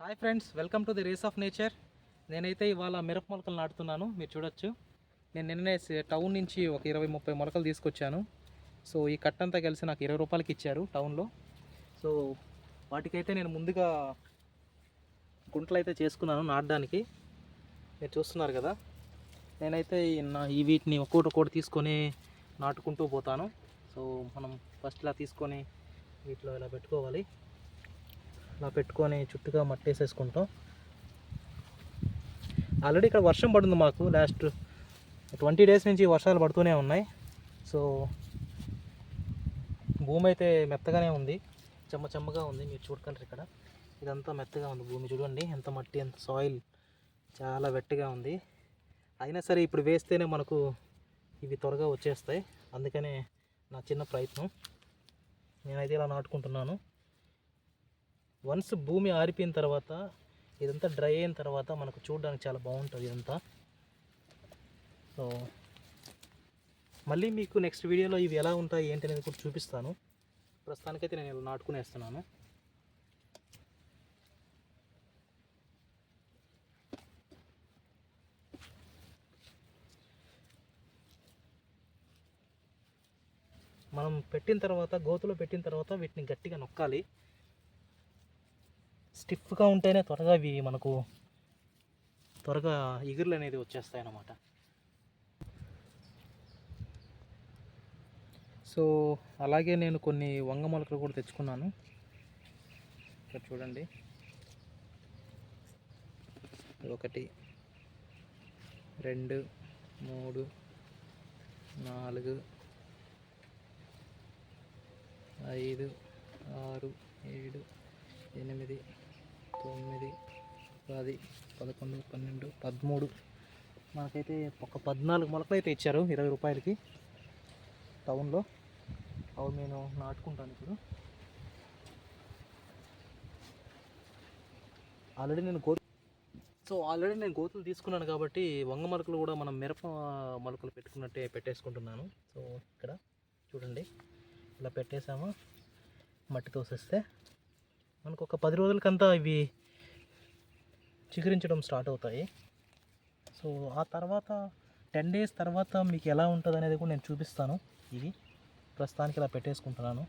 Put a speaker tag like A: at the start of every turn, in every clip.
A: Hi friends welcome to the race of nature నేనైతే ఇవాళ మిరప మొలకలు నాటుతున్నాను మీరు చూడొచ్చు. నేను నిన్ననే టౌన్ నుంచి ఒక ఇరవై ముప్పై మొలకలు తీసుకొచ్చాను. సో ఈ కట్టంతా కలిసి నాకు ఇరవై రూపాయలకి ఇచ్చారు టౌన్లో సో వాటికైతే నేను ముందుగా గుంటలు అయితే చేసుకున్నాను నాటడానికి. మీరు చూస్తున్నారు కదా. నేనైతే నా ఈ వీటిని ఒక్కోటి ఒక్కోటి తీసుకొని నాటుకుంటూ పోతాను. సో మనం ఫస్ట్ ఇలా తీసుకొని వీటిలో ఇలా పెట్టుకోవాలి. ఇలా పెట్టుకొని చుట్టుగా మట్టి వేసేసుకుంటాం ఆల్రెడీ ఇక్కడ వర్షం పడుతుంది మాకు లాస్ట్ ట్వంటీ డేస్ నుంచి వర్షాలు పడుతూనే ఉన్నాయి. సో భూమి అయితే మెత్తగానే ఉంది చెమ్మ చెమ్మగా ఉంది మీరు చూడకండి ఇక్కడ. ఇదంతా మెత్తగా ఉంది భూమి చూడండి ఎంత మట్టి ఎంత సాయిల్ చాలా వెట్టిగా ఉంది. అయినా సరే ఇప్పుడు వేస్తేనే మనకు ఇవి త్వరగా వచ్చేస్తాయి. అందుకనే నా చిన్న ప్రయత్నం. నేనైతే ఇలా నాటుకుంటున్నాను. వన్స్ భూమి ఆరిపోయిన తర్వాత ఇదంతా డ్రై అయిన తర్వాత మనకు చూడడానికి చాలా బాగుంటుంది ఇదంతా. సో మళ్ళీ మీకు నెక్స్ట్ వీడియోలో ఇవి ఎలా ఉంటాయి ఏంటి అనేది కూడా చూపిస్తాను. ప్రస్తుతానికైతే నేను ఇలా నాటుకునేస్తున్నాను. మనం పెట్టిన తర్వాత గోతులో పెట్టిన తర్వాత వీటిని గట్టిగా నొక్కాలి. స్టిఫ్గా ఉంటేనే త్వరగా ఇవి మనకు త్వరగా ఎగురులు అనేది వచ్చేస్తాయి అన్నమాట సో అలాగే నేను కొన్ని వంగ మొలకలు కూడా తెచ్చుకున్నాను. ఇక్కడ చూడండి. ఒకటి రెండు మూడు నాలుగు ఐదు ఆరు ఏడు ఎనిమిది తొమ్మిది పది పదకొండు పన్నెండు పదమూడు. మనకైతే ఒక పద్నాలుగు మొలకలు అయితే ఇచ్చారు ఇరవై రూపాయలకి టౌన్లో. అవి నేను నాటుకుంటాను ఇప్పుడు. ఆల్రెడీ నేను గోతు సో ఆల్రెడీ నేను గోతులు తీసుకున్నాను కాబట్టి వంగ మొలకలు కూడా మనం మిరప మొలకలు పెట్టుకున్నట్టే పెట్టేసుకుంటున్నాను. సో ఇక్కడ చూడండి. ఇలా పెట్టేసాము. మట్టి తోసేస్తే మనకు ఒక పది రోజులకంతా ఇవి చిగురించడం స్టార్ట్ అవుతాయి. సో ఆ తర్వాత టెన్ డేస్ తర్వాత మీకు ఎలా ఉంటుంది అనేది కూడా నేను చూపిస్తాను. ఇవి ప్రస్తుతానికి ఇలా పెట్టేసుకుంటున్నాను.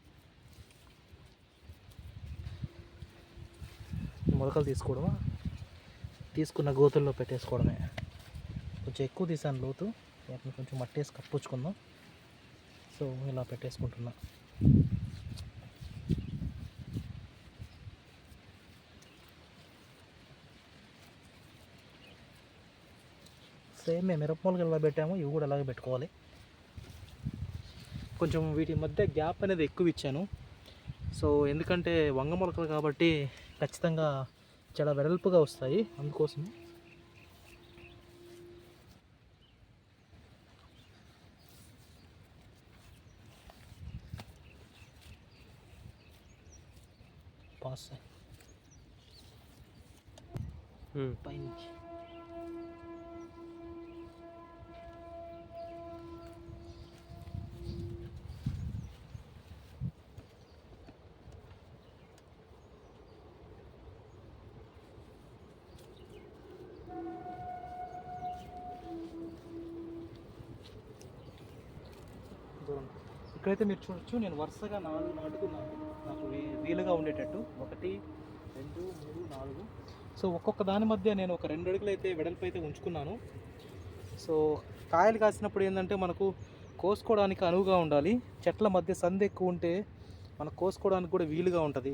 A: మొలకలు తీసుకోవడమా? తీసుకున్న గోతుల్లో పెట్టేసుకోవడమే. కొంచెం ఎక్కువ తీసాను లోతు. వాటిని కొంచెం మట్టేసి కప్పుచ్చుకుందాం. సో ఇలా పెట్టేసుకుంటున్నా. సేమ్ మేము మిరపమూలకి ఎలా పెట్టామో ఇవి కూడా అలాగే పెట్టుకోవాలి. కొంచెం వీటి మధ్య గ్యాప్ అనేది ఎక్కువ ఇచ్చాను. సో ఎందుకంటే వంగ మొలకలు కాబట్టి ఖచ్చితంగా చాలా వెడల్పుగా వస్తాయి. అందుకోసం పాస్. పైనుంచి. ఇక్కడైతే మీరు చూడొచ్చు నేను వరుసగా నాలుగు నాటుకున్నాను. నాకు వీలుగా ఉండేటట్టు. ఒకటి రెండు మూడు నాలుగు. సో ఒక్కొక్క దాని మధ్య నేను ఒక రెండు అడుగులు అయితే వెడల్పు అయితే ఉంచుకున్నాను. సో కాయలు కాసినప్పుడు ఏంటంటే మనకు కోసుకోవడానికి అనువుగా ఉండాలి. చెట్ల మధ్య సంది ఎక్కువ ఉంటే మనకు కోసుకోవడానికి కూడా వీలుగా ఉంటుంది.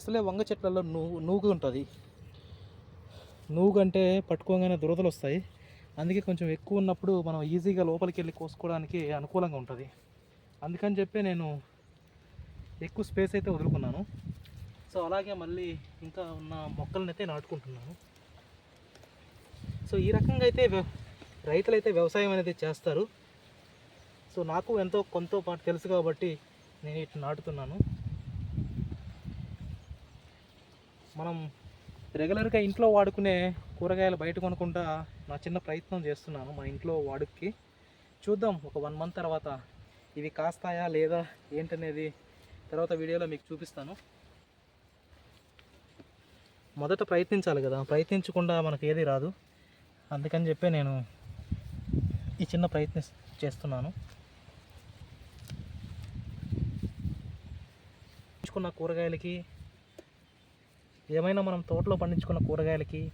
A: అసలే వంగ చెట్లలో నూ నూగు ఉంటుంది నువ్వు కంటే పట్టుకోగానే దురదలు వస్తాయి అందుకే కొంచెం ఎక్కువ ఉన్నప్పుడు మనం ఈజీగా లోపలికి వెళ్ళి కోసుకోవడానికి అనుకూలంగా ఉంటుంది. అందుకని చెప్పి నేను ఎక్కువ స్పేస్ అయితే వదులుకున్నాను. సో అలాగే మళ్ళీ ఇంకా ఉన్న మొక్కలను అయితే నాటుకుంటున్నాను. సో ఈ రకంగా అయితే వ్య- రైతులు అయితే వ్యవసాయం అనేది చేస్తారు. సో నాకు ఎంతో కొంత పాటు తెలుసు కాబట్టి నేను ఇట్లా నాటుతున్నాను. మనం రెగ్యులర్గా ఇంట్లో వాడుకునే కూరగాయలు బయట కొనుక్కుంటా నా చిన్న ప్రయత్నం చేస్తున్నాను మా ఇంట్లో వాడుక్కి. చూద్దాం ఒక వన్ మంత్ తర్వాత ఇవి కాస్తాయా లేదా ఏంటనేది తర్వాత వీడియోలో మీకు చూపిస్తాను. మొదట ప్రయత్నించాలి కదా ప్రయత్నించకుండా మనకు ఏది రాదు. అందుకని చెప్పి నేను ఈ చిన్న ప్రయత్నం చేస్తున్నాను. ఎంచుకున్న కూరగాయలకి ఏమైనా మనం తోటలో పండించుకున్న కూరగాయలకి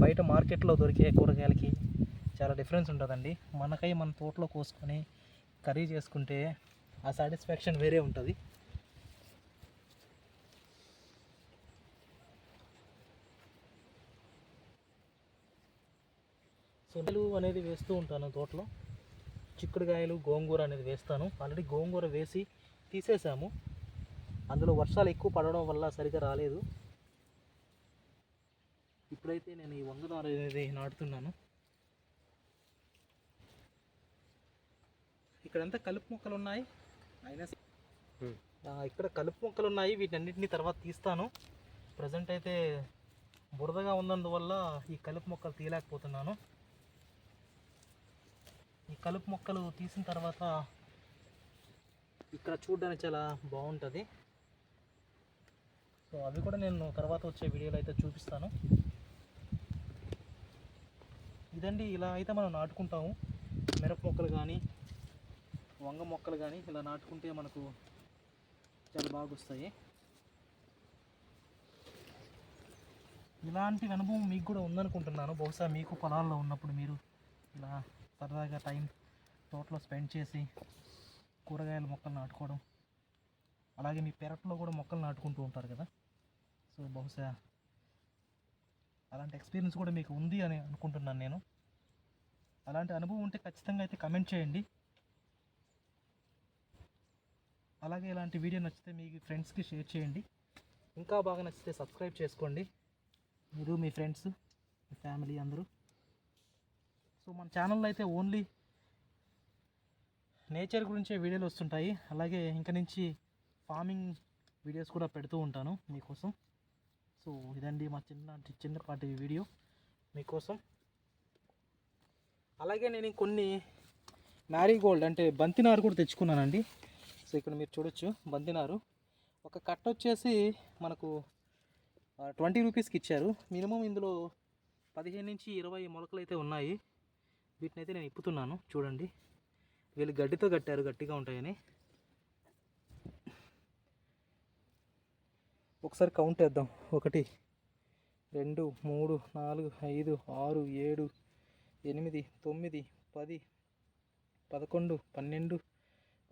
A: బయట మార్కెట్లో దొరికే కూరగాయలకి చాలా డిఫరెన్స్ ఉంటుందండి. మనకై మన తోటలో కోసుకొని కర్రీ చేసుకుంటే ఆ సాటిస్ఫాక్షన్ వేరే ఉంటుంది. సొంతలు అనేది వేస్తూ ఉంటాను తోటలో. చిక్కుడుకాయలు గోంగూర అనేది వేస్తాను. ఆల్రెడీ గోంగూర వేసి తీసేసాము. అందులో వర్షాలు ఎక్కువ పడడం వల్ల సరిగా రాలేదు. ఇప్పుడైతే నేను ఈ వంగనారు అనేది నాటుతున్నాను. ఇక్కడంతా కలుపు మొక్కలు ఉన్నాయి. అయినా ఇక్కడ కలుపు మొక్కలు ఉన్నాయి. వీటన్నిటిని తర్వాత తీస్తాను. ప్రజెంట్ అయితే బురదగా ఉన్నందువల్ల ఈ కలుపు మొక్కలు తీయలేకపోతున్నాను. ఈ కలుపు మొక్కలు తీసిన తర్వాత ఇక్కడ చూడడానికి చాలా బాగుంటుంది. సో అవి కూడా నేను తర్వాత వచ్చే వీడియోలో అయితే చూపిస్తాను. ఇదండి ఇలా అయితే మనం నాటుకుంటాము. మిరప మొక్కలు కానీ వంగ మొక్కలు కానీ ఇలా నాటుకుంటే మనకు చాలా బాగా వస్తాయి ఇలాంటి అనుభవం మీకు కూడా ఉందనుకుంటున్నాను. బహుశా మీకు పొలాల్లో ఉన్నప్పుడు మీరు ఇలా సరదాగా టైం తోటలో స్పెండ్ చేసి కూరగాయల మొక్కలు నాటుకోవడం అలాగే మీ పెరట్లో కూడా మొక్కలు నాటుకుంటూ ఉంటారు కదా. సో బహుశా అలాంటి ఎక్స్పీరియన్స్ కూడా మీకు ఉంది అని అనుకుంటున్నాను నేను. అలాంటి అనుభవం ఉంటే ఖచ్చితంగా అయితే కమెంట్ చేయండి. అలాగే ఇలాంటి వీడియో నచ్చితే మీ ఫ్రెండ్స్కి షేర్ చేయండి. ఇంకా బాగా నచ్చితే సబ్స్క్రైబ్ చేసుకోండి. మీరు మీ ఫ్రెండ్స్ మీ ఫ్యామిలీ అందరూ. సో మన ఛానల్లో అయితే ఓన్లీ నేచర్ గురించే వీడియోలు వస్తుంటాయి. అలాగే ఇంక నుంచి ఫార్మింగ్ వీడియోస్ కూడా పెడుతూ ఉంటాను మీకోసం. సో ఇదండి మా చిన్న చిన్నపాటి వీడియో మీకోసం. అలాగే నేను కొన్ని మ్యారీగోల్డ్ అంటే బంతినారు కూడా తెచ్చుకున్నానండి. సో ఇక్కడ మీరు చూడొచ్చు బంతినారు. ఒక కట్ట వచ్చేసి మనకు ట్వంటీ రూపీస్కి ఇచ్చారు. మినిమం ఇందులో పదిహేను నుంచి ఇరవై మొలకలు అయితే ఉన్నాయి. వీటిని అయితే నేను ఇప్పుతున్నాను చూడండి. వీళ్ళు గడ్డితో కట్టారు గట్టిగా ఉంటాయని. ఒకసారి కౌంట్ వేద్దాం ఒకటి రెండు మూడు నాలుగు ఐదు ఆరు ఏడు ఎనిమిది తొమ్మిది పది పదకొండు పన్నెండు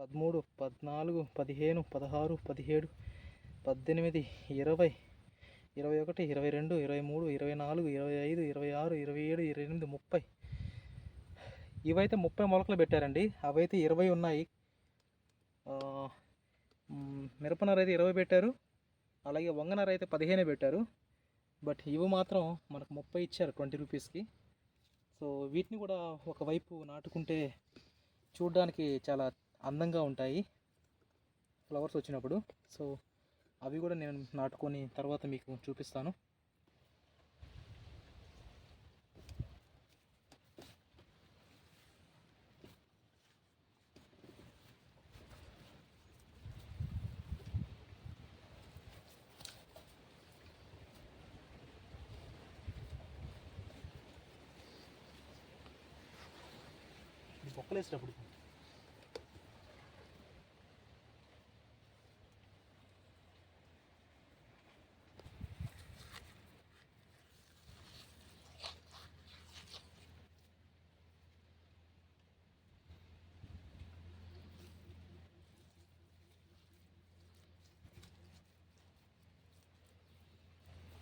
A: పదమూడు పద్నాలుగు పదిహేను పదహారు పదిహేడు పద్దెనిమిది ఇరవై ఇరవై ఒకటి ఇరవై రెండు ఇరవై మూడు ఇరవై నాలుగు ఇరవై ఐదు ఇరవై ఆరు ఇరవై ఏడు ఇరవై ఎనిమిది ముప్పై. ఇవైతే ముప్పై మొలకలు పెట్టారండి. అవైతే ఇరవై ఉన్నాయి. ఆ, అయితే ఇరవై పెట్టారు. అలాగే వంగనర అయితే పదిహేనే పెట్టారు. బట్ ఇవి మాత్రం మనకు ముప్పై ఇచ్చారు ట్వంటీ రూపీస్కి. సో వీటిని కూడా ఒకవైపు నాటుకుంటే చూడడానికి చాలా అందంగా ఉంటాయి. ఫ్లవర్స్ వచ్చినప్పుడు. సో అవి కూడా నేను నాటుకొని తర్వాత మీకు చూపిస్తాను. ఇది